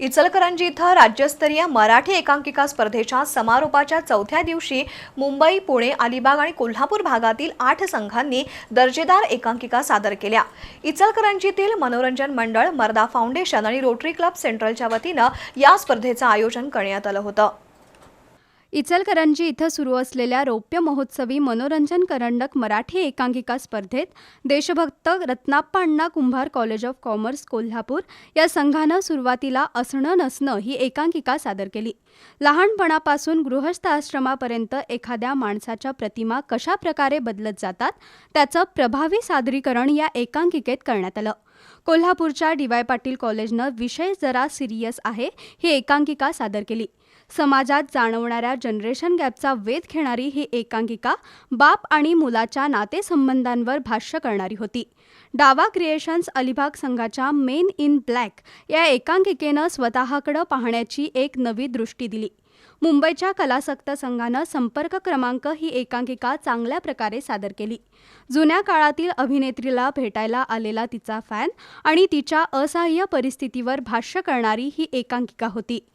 इचलकरंजी इथं राज्यस्तरीय मराठी एकांकिका स्पर्धेच्या समारोपाच्या चौथ्या दिवशी मुंबई पुणे अलिबाग आणि कोल्हापूर भागातील आठ संघांनी दर्जेदार एकांकिका सादर केल्या. इचलकरंजीतील मनोरंजन मंडळ मर्दा फाउंडेशन आणि रोटरी क्लब सेंट्रलच्या वतीनं या स्पर्धेचं आयोजन करण्यात आलं होतं. इचलकरंजी इथं सुरू असलेल्या रौप्य महोत्सवी मनोरंजन करंडक मराठी एकांकिका स्पर्धेत Deshbhakt Ratnappa Anna Kumbhar college of commerce Kolhapur या संघानं सुरुवातीला असणं नसणं ही एकांकिका सादर केली. लहानपणापासून गृहस्थ आश्रमापर्यंत एखाद्या माणसाच्या प्रतिमा कशा प्रकारे बदलत जातात त्याचं प्रभावी सादरीकरण या एकांकिकेत करण्यात आलं. कोल्हापूरच्या डी वाय पाटील कॉलेजनं विषय जरा सिरियस आहे ही एकांकिका सादर केली. समाजात जाणवणाऱ्या जनरेशन गॅपचा वेध घेणारी ही एकांकिका बाप आणि मुलाच्या नातेसंबंधांवर भाष्य करणारी होती. डावा क्रिएशन्स अलिबाग संघाच्या मेन इन ब्लॅक या एकांकिकेनं स्वतःकडं पाहण्याची एक नवी दृष्टी दिली. मुंबईच्या कलासक्त संघानं संपर्क क्रमांक ही एकांकिका चांगल्या प्रकारे सादर केली. जुन्या काळातील अभिनेत्रीला भेटायला आलेला तिचा फॅन आणि तिच्या असहाय्य परिस्थितीवर भाष्य करणारी ही एकांकिका होती.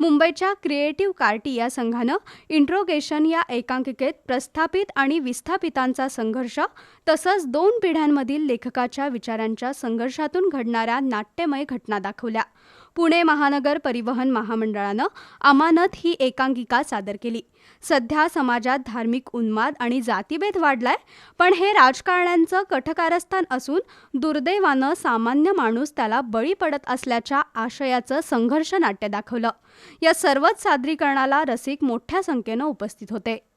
मुंबईच्या क्रिएटिव्ह कार्टी या संघानं इंट्रोगेशन या एकांकिकेत प्रस्थापित आणि विस्थापितांचा संघर्ष तसंच दोन पिढ्यांमधील लेखकाच्या विचारांच्या संघर्षातून घडणाऱ्या नाट्यमय घटना दाखवल्या. पुणे महानगर परिवहन महामंडळानं अमानत ही एकांकिका सादर केली. सध्या समाजात धार्मिक उन्माद आणि जातीभेद वाढलाय पण हे राजकारण्यांचं कठकारस्थान असून दुर्दैवानं सामान्य माणूस त्याला बळी पडत असल्याच्या आशयाचं संघर्ष नाट्य दाखवलं. या सर्वच सादरीकरणाला रसिक मोठ्या संख्येनं उपस्थित होते.